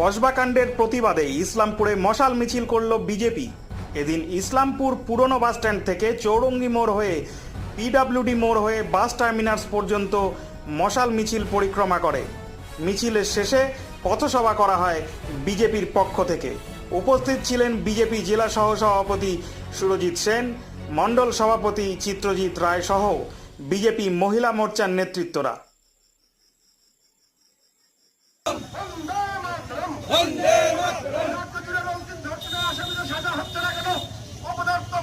কসবাকাণ্ডের প্রতিবাদে ইসলামপুরে মশাল মিছিল করল বিজেপি। এদিন ইসলামপুর পুরনো বাসস্ট্যান্ড থেকে চৌরঙ্গি মোড় হয়ে পিডাব্লিউডি মোড় হয়ে বাস টার্মিনাস পর্যন্ত মশাল মিছিল পরিক্রমা করে। মিছিলের শেষে পথসভা করা হয় বিজেপির পক্ষ থেকে। উপস্থিত ছিলেন বিজেপি জেলা সহ সভাপতি সুরজিৎ সেন, মণ্ডল সভাপতি চিত্রজিৎ রায় সহ বিজেপি মহিলা মোর্চার নেতৃত্বরা।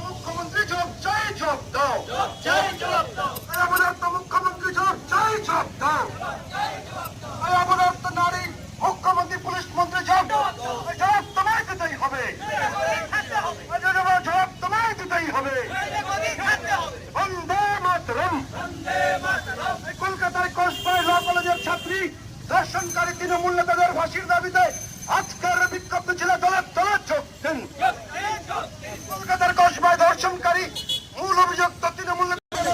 মুখ্যমন্ত্রী জব চাই জব দাও। অপদার্থ মুখ্যমন্ত্রী জব চাই জব দাও। অপদার্থ নারী মুখ্যমন্ত্রী পুলিশ মন্ত্রী জব জবাব তোমায় দিতেই হবে। জবাব তোমায় দিতেই হবে। বন্দে মাতরম। কলকাতায় কসবায় ল কলেজের ছাত্রী দর্শনকারী তৃণমূল নেতাদের ফাঁসির দাবিতে আজকের বিক্ষোভ ছিল দলের দলের চোখ কলকাতার কসবায় ধর্ষণকারী মূল অভিযুক্ত তৃণমূল হবে।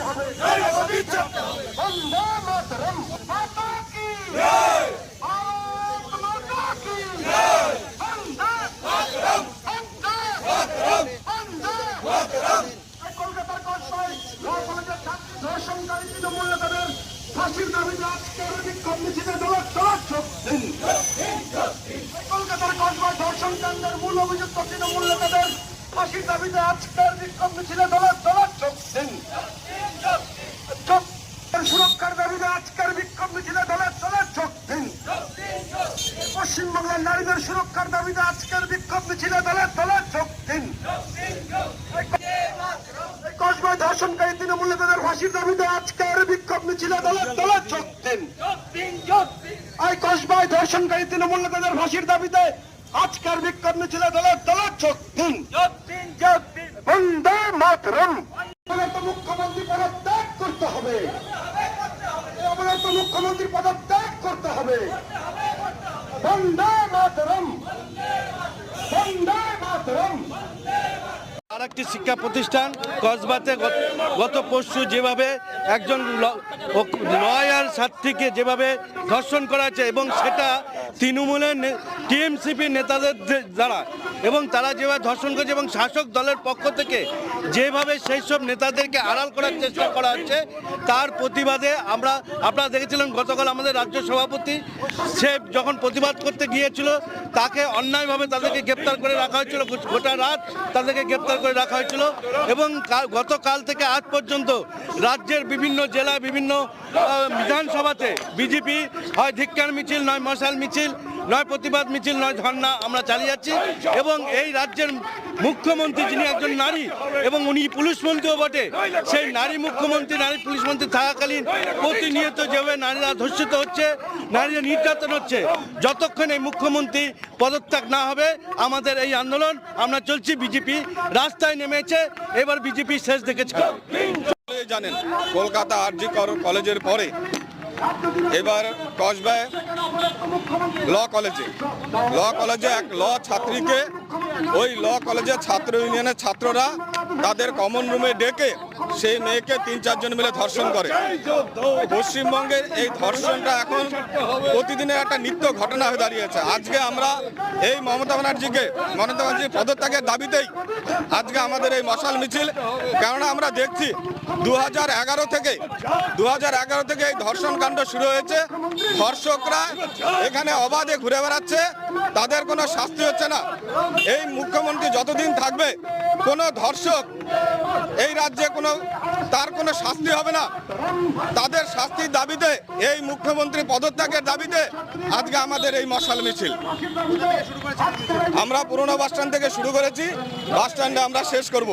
হবে। বন্দে মাতরম। মাতা কি? ভারত মাতা কি? বন্দে মাতরম। বন্দে মাতরম। এই কলকাতার কসবায় ল কলেজের ছাত্রী ধর্ষণকারী তৃণমূল নেতাদের ফাঁসির দাবিতে আজকের বিক্ষোভ মিছিলে দলের দলের চোখ দিন কলকাতার কসবায় ধর্ষণ কাণ্ডের মূল অভিযুক্ত তৃণমূল নেতাদের ফাঁসির দাবিতে আজকের বিক্ষোভ মিছিলে দলের দলের চোখ দিন চোখ সুরক্ষার দাবিতে আজকের বিক্ষোভ মিছিলে দলের দলের চোখ দিন পশ্চিমবাংলার নারীদের সুরক্ষার দাবিতে আজকের বিক্ষোভ মিছিলে দলের দলের চোখ দিন এই ধর্ষণকারী তৃণমূল নেতাদের ফাঁসির দাবিতে আজকের বিক্ষোভ মিছিলে দলের ধর্ষণকারী তৃণমূল নেতাদের ফাঁসির দাবিতে আজকের বিক্ষোভ মিছিলে দলের দলের চোখ দিন। বন্দে মাতরম। মুখ্যমন্ত্রী পদত্যাগ করতে হবে। অবনত মুখ্যমন্ত্রী পদত্যাগ করতে হবে। বন্দে মাতরম বন্দে মাতরম আর একটি শিক্ষা প্রতিষ্ঠান কসবাতে গত- গত পরশু যেভাবে একজন লয়ার ছাত্রীকে যেভাবে ধর্ষণ করা হয়েছে এবং সেটা তৃণমূলের টিএমসিপি নেতাদের দ্বারা এবং তারা যেভাবে ধর্ষণ করেছে এবং শাসক দলের পক্ষ থেকে যেভাবে সেই সব নেতাদেরকে আড়াল করার চেষ্টা করা হচ্ছে, তার প্রতিবাদে আমরা, আপনারা দেখেছিলেন গতকাল আমাদের রাজ্য সভাপতি সে যখন প্রতিবাদ করতে গিয়েছিল, তাকে অন্যায়ভাবে তাদেরকে গ্রেপ্তার করে রাখা হয়েছিল। গোটা রাত তাদেরকে গ্রেপ্তার করে রাখা হয়েছিল এবং গতকাল থেকে আজ পর্যন্ত রাজ্যের বিভিন্ন জেলা বিভিন্ন বিধানসভাতে বিজেপি হয় ধিক্কার মিছিল, নয় মশাল মিছিল নয় প্রতিবাদ মিছিল, নয় ধর্ণা আমরা চালিয়ে যাচ্ছি। এবং এই রাজ্যের মুখ্যমন্ত্রী যিনি একজন নারী এবং উনি পুলিশ মন্ত্রীও বটে, সেই নারী মুখ্যমন্ত্রী, নারী পুলিশ মন্ত্রী থাকাকালীন প্রতিনিয়ত যেভাবে নারীরা ধর্ষিত হচ্ছে, নারীরা নির্যাতন হচ্ছে, যতক্ষণ এই মুখ্যমন্ত্রী পদত্যাগ না হবে, আমাদের এই আন্দোলন, আমরা চলছি বিজেপি, রাস্তায় নেমেছে, এবার বিজেপি শেষ দেখেছে। জানেন, কলকাতা আরজি কলেজের পরে এবার কসবায় ল কলেজে। ল কলেজে এক ল ছাত্রীকে ওই ল কলেজের ছাত্র ইউনিয়নের ছাত্ররা তাদের কমন রুমে ডেকে সেই মেয়েকে তিন চারজন মিলে ধর্ষণ করে। পশ্চিমবঙ্গের এই ধর্ষণটা এখন প্রতিদিনের একটা নিত্য ঘটনা হয়ে দাঁড়িয়েছে। আজকে আমরা এই মমতা ব্যানার্জিকে, মমতা ব্যানার্জি পদত্যাগের দাবিতেই আজকে আমাদের এই মশাল মিছিল, কেননা আমরা দেখছি দু হাজার এগারো থেকে দু হাজার এগারো থেকে এই ধর্ষণ কাণ্ড শুরু হয়েছে। ধর্ষকরা এখানে অবাধে ঘুরে বেড়াচ্ছে, তাদের কোনো শাস্তি হচ্ছে না। এই মুখ্যমন্ত্রী যতদিন থাকবে, কোনো ধর্ষক এই রাজ্যে কোনো, তার কোনো শাস্তি হবে না। তাদের শাস্তির দাবিতে, এই মুখ্যমন্ত্রী পদত্যাগের দাবিতে আজকে আমাদের এই মশাল মিছিল। আমরা পুরোনো বাস স্ট্যান্ড থেকে শুরু করেছি বাস স্ট্যান্ডে আমরা শেষ করব।